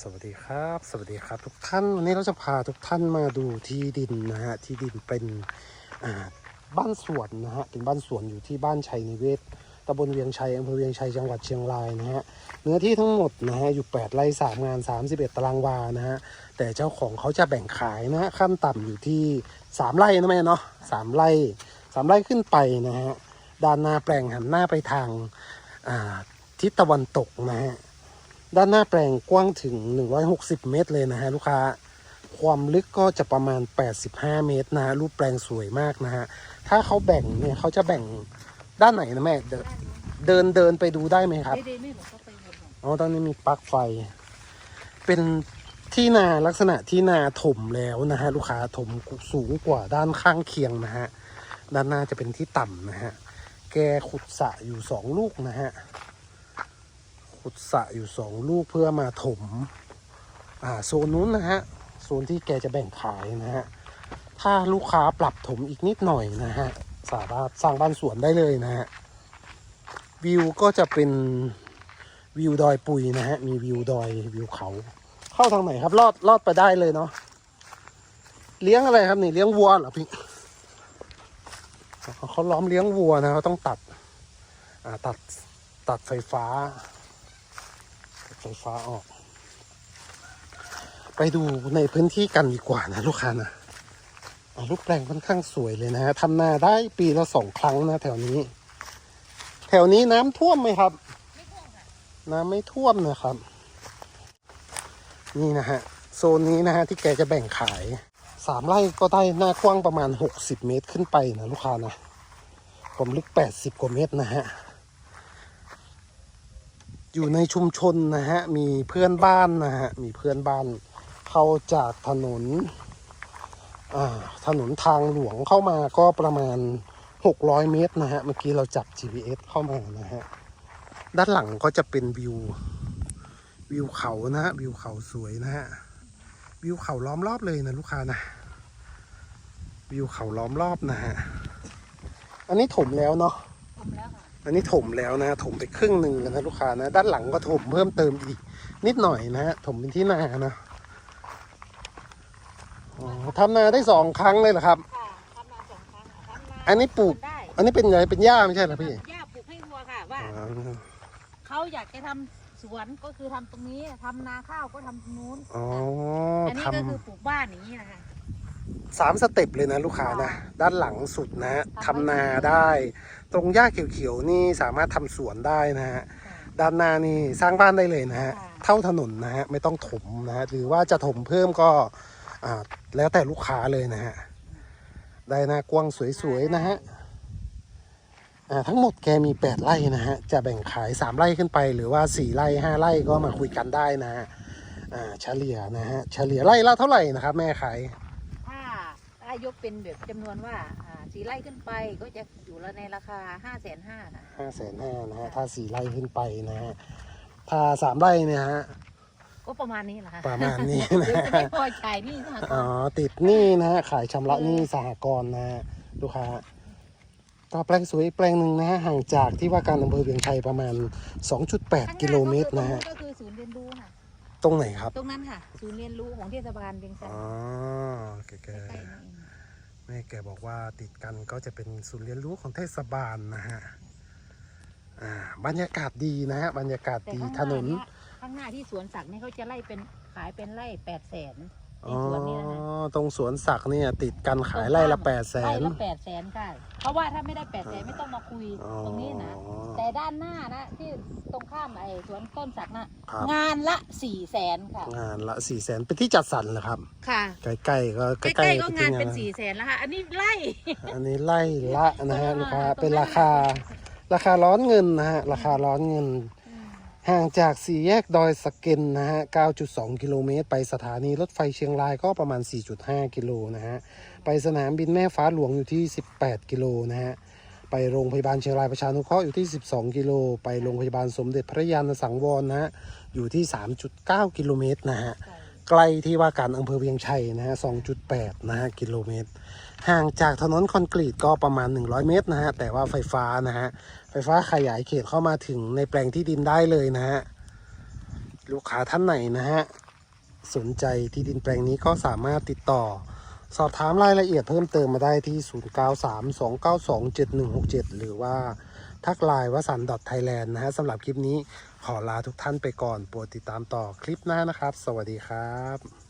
สวัสดีครับ สวัสดีครับทุกท่านวันนี้เราจะพาทุกท่านมาดูที่ดินนะฮะที่ดินเป็นบ้านสวนนะฮะเป็นบ้านสวนอยู่ที่บ้านชัยนิเวศตำบลเวียงชัยอำเภอเวียงชัยจังหวัดเชียงรายนะฮะเนื้อที่ทั้งหมดนะฮะอยู่ 8ไร่3งาน 31 ตารางวานะฮะแต่เจ้าของเขาจะแบ่งขายนะฮะขั้นต่ำอยู่ที่ 3 ไร่นะแม่เนาะสามไร่สามไร่ขึ้นไปนะฮะด้านหน้าแปลงหันหน้าไปทางทิศตะวันตกนะฮะ ด้านหน้าแปลงกว้างถึง 160 เมตรเลยนะฮะลูกค้า ความลึกก็จะประมาณ 85 เมตรนะฮะรูปแปลงสวยมากนะฮะ ถ้าเขาแบ่งเนี่ยเขาจะแบ่งด้านไหนนะแม่เดินเดินเดินไปดูได้ไหมครับเดๆไม่บอกก็ไปหมดหรอกอ๋อตอนนี้มีปลั๊กไฟ เป็นที่นาลักษณะที่นาถมแล้วนะฮะลูกค้าถมสูงกว่าด้านข้างเคียงนะฮะ ด้านหน้าจะเป็นที่ต่ำนะฮะ แกขุดสระอยู่สองลูกนะฮะ ขุดสระอยู่สองลูกเพื่อมาถม อ่าโซนนู้นนะฮะ โซนที่แกจะแบ่งขายนะฮะ ถ้าลูกค้าปรับถมอีกนิดหน่อยนะฮะ สามารถสร้างบ้านสวนได้เลยนะฮะ วิวก็จะเป็นวิวดอยปุยนะฮะ มีวิวดอยวิวเขา เข้าทางไหนครับลอดลอดไปได้เลยเนาะ เลี้ยงอะไรครับนี่เลี้ยงวัวเหรอพี่เขาล้อมเลี้ยงวัวนะเขาต้องตัดอ่าตัดตัดไฟฟ้า ไฟฟ้าออก ไปดูในพื้นที่กันดีกว่านะลูกค้านะอ่ารูปแปลงค่อนข้างสวยเลยนะฮะทำนาได้ปีละสองครั้งนะแถวนี้ แถวนี้น้ำท่วมไหมครับ ไม่ท่วงค่ะ น้ำไม่ท่วมนะครับ นี่นะฮะโซนนี้นะฮะที่แกจะแบ่งขายสามไร่ก็ได้หน้ากว้างประมาณ60เมตรขึ้นไปนะลูกค้านะผมลึก80กว่าเมตรนะฮะ อยู่ในชุมชนนะฮะ มีเพื่อนบ้านนะฮะ มีเพื่อนบ้านเข้าจากถนนอ่าถนนทางหลวงเข้ามาก็ประมาณ 600 เมตรนะฮะ เมื่อกี้เราจับ GPS เข้ามานะฮะ ด้านหลังก็จะเป็นวิว วิวเขานะฮะ วิวเขาสวยนะฮะ วิวเขาล้อมรอบเลยนะลูกค้านะ วิวเขาล้อมรอบนะฮะ อันนี้ถมแล้วเนาะผมแล้วค่ะ อันนี้ถมแล้วนะถมไปครึ่งหนึ่งแล้วนะลูกค้านะ ด้านหลังก็ถมเพิ่มเติมอีก นิดหน่อยนะฮะถมเป็นที่นานะอ๋อทำนาได้สองครั้งเลยเหรอครับ ค่ะทำนาสองครั้งค่ะทำนาอันนี้ปลูก ได้อันนี้เป็นไงเป็นหญ้าไม่ใช่เหรอพี่ย่าปลูกให้วัวค่ะว่าอ๋อ เขาอยากจะทำสวนก็คือทำตรงนี้ทำนาข้าวก็ทำตรงนู้นอ๋ออันนี้ทำก็คือปลูกบ้านอย่างนี้นะคะ สามสเต็ปเลยนะลูกค้านะค่ะด้านหลังสุดนะฮะทำทำไว้นาได้ ตรงหญ้าเขียวๆนี่สามารถทำสวนได้นะฮะด้านหน้านี่สร้างบ้านได้เลยนะฮะค่ะเท่าถนนนะฮะไม่ต้องถมนะฮะหรือว่าจะถมเพิ่มก็อ่าแล้วแต่ลูกค้าเลยนะฮะได้หน้ากว้างสวยๆนะฮะอ่าทั้งหมดแกมี 8 ไร่นะฮะ จะแบ่งขาย 3 ไร่ขึ้นไป หรือว่า 4 ไร่ 5 ไร่ก็มาคุยกันได้นะฮะอ่าเฉลี่ยนะฮะ เฉลี่ยไร่ละเท่าไหร่นะครับแม่ขายถ้าถ้า ยกเป็นแบบจำนวนว่าอ่าสีไร่ขึ้นไปก็จะอยู่ละในราคาห้าแสนห้าค่ะ ห้าแสนห้านะฮะถ้าสี่ไร่ขึ้นไปนะฮะถ้าสามไร่เนี่ยฮะ ก็ประมาณนี้แหละค่ะประมาณนี้หรือนะจะไม่พอจ่ายหนี่สหกอ๋อรณ์ติดหนี้นะฮะขายชำระหนี้สหกรณ์นะฮะลูกค้าก็แปลงสวยแปลงหนึ่งนะฮะห่างจากที่ว่าการอำเภอเวียงชัยประมาณ 2.8 กิโลเมตรนะฮะก็คือศูนย์เรียนรู้ค่ะ ตรงไหนครับตรงนั้นค่ะ ศูนย์เรียนรู้ของเทศบาลเวียงจันอ๋ทอร์แกแกใกล้ๆนี่เอง แม่แกบอกว่าติดกันก็จะเป็นศูนย์เรียนรู้ของเทศบาลนะฮะอ่าบรรยากาศดีนะฮะบรรยากาศแต่ดีข้างหถน้านนเยข้างหน้าที่สวนสักดิ์เนี่ยเขาจะไล่เป็นขายเป็นไร่แปดแสนใน อ๋อสวนนี้นะคะตรงสวนสักดิ์เนี่ยติดกันขายไร่ละแปดแสไร่น ละแปดแสนค่ะ เพราะว่าถ้าไม่ได้แปดแสนไม่ต้องมาคุยอ๋อตรงนี้นะ แต่ด้านหน้านะที่ตรงข้ามไอ้สวนต้นสักดิ์นะครับ งานละสี่แสนค่ะ งานละสี่แสนเป็นที่จัดสรรเหรอครับ ค่ะใกล้ๆก็ใกใกล้ล้ๆๆก็ที่งานเป็นสี่แสนแล้วค่ะ อันนี้ไล่ อันนี้ไล่ละนะฮะอ่าลูกค้าตรงนั้นเป็นราคา ราคาร้อนเงินนะฮะราคาร้อนเงิน ห่างจากสี่แยกดอยสะเก็นนะฮะ 9.2 กิโลเมตร ไปสถานีรถไฟเชียงรายก็ประมาณ 4.5 กิโลนะฮะ ไปสนามบินแม่ฟ้าหลวงอยู่ที่ 18 กิโลนะฮะ ไปโรงพยาบาลเชียงรายประชานุเคราะห์อยู่ที่ 12 กิโล ไปโรงพยาบาลสมเด็จพระยาณสังวรนะฮะ อยู่ที่ 3.9 กิโลเมตรนะฮะ ใกล้ที่ว่าการอำเภอเวียงชัยนะฮะ 2.8 นะฮะ กิโลเมตร ห่างจากถนนคอนกรีตก็ประมาณ 100 เมตรนะฮะ แต่ว่าไฟฟ้านะฮะ ไฟฟ้าขยายเขตเข้ามาถึงในแปลงที่ดินได้เลยนะฮะ ลูกค้าท่านไหนนะฮะ สนใจที่ดินแปลงนี้ก็สามารถติดต่อ สอบถามรายละเอียดเพิ่มเติมมาได้ที่ 0932927167 หรือว่าทักไลน์วสันต์ .thailand นะฮะสำหรับคลิปนี้ขอลาทุกท่านไปก่อนโปรดติดตามต่อคลิปหน้านะครับ สวัสดีครับ